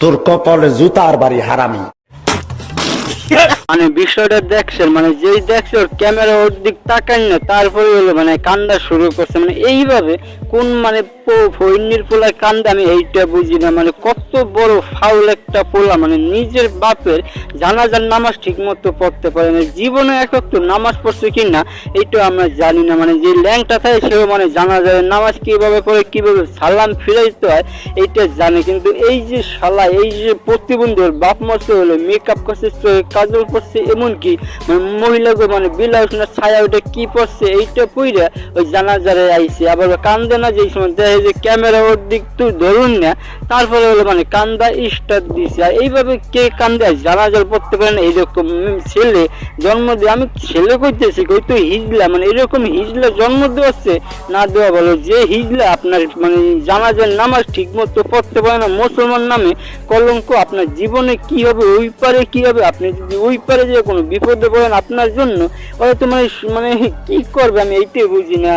তোর কপালে জুতার বাড়ি হারামি। মানে বিষয়টা দেখছেন মানে যেই দেখছে ওর ক্যামেরা ওর দিক তাকান না, তারপরে হলো মানে কান্দা শুরু করছে। মানে এইভাবে কোন মানে ফৈনির পোলায় কান্দা আমি এইটা বুঝি না। মানে কত বড় ফাউল একটা পোলা মানে নিজের বাপের জানাজার নামাজ ঠিক মতো পড়তে পারে না। জীবনে এক একটু নামাজ পড়ছে কি না এইটা আমরা জানি না। মানে যে ল্যাংটা থাকে, সেও মানে জানাজার নামাজ কীভাবে পড়ে, কীভাবে সালাম ফিরাইতে হয়, এইটা জানে। কিন্তু এই যে শালা, এই যে প্রতিবন্ধী, ওর বাপ মরছে হলো মেকআপ করছে কাজল পড়ছে এমনকি মানে মহিলাকে মানে বিলাস না ছায়া ওটা কি পড়ছে এইটা পইরা ওই জানাজারে আইছে। আবার কান্দে না যেই সময় দেখে যে ক্যামেরা ওর দিক তুই ধরুন না, তারপরে হলো মানে কান্দা স্টার্ট দিছে। আর এইভাবে কে কান্দে? জানাজার পড়তে পারে না এইরকম ছেলে জন্ম দিয়ে আমি ছেলে কইতেছি কই তো হিজলা মানে এরকম হিজলা জন্ম দেওয়াচ্ছে, না দেওয়া বলো যে হিজলা আপনার মানে জানাজার নামাজ ঠিক মতো পড়তে পারে না, মুসলমান নামে কলঙ্ক আপনার জীবনে কি হবে, ওই পারে কি হবে, আপনি যদি ওই পারে যে কোনো বিপদে পড়েন আপনার জন্য, ওরা তো মানে মানে কি করবে আমি এইটাই বুঝি না।